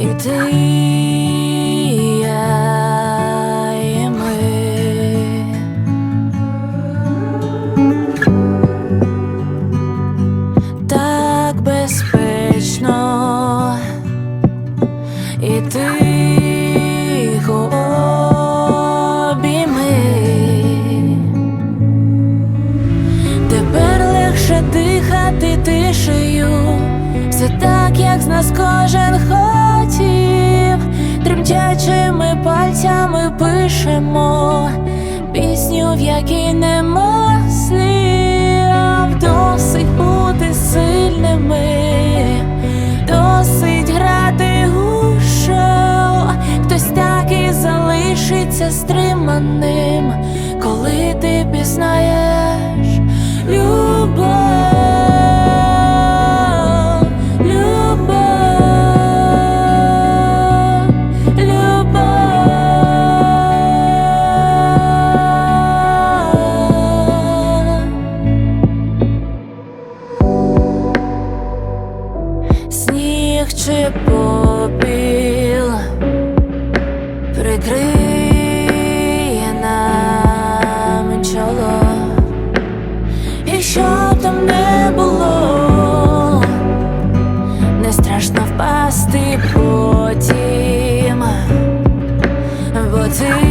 І ти і я, і ми. Так безпечно, і тихо обійми. Тепер легше дихати тишею, все так, як з нас кожен тремтячими пальцями пишемо пісню, в якій нема слів, досить бути сильними, досить грати у Хтось так і залишиться стриманим, коли ти пізнаєш Сніг попіл прикриє нам чоло, і що там не було, не страшно впасти потім, бо ти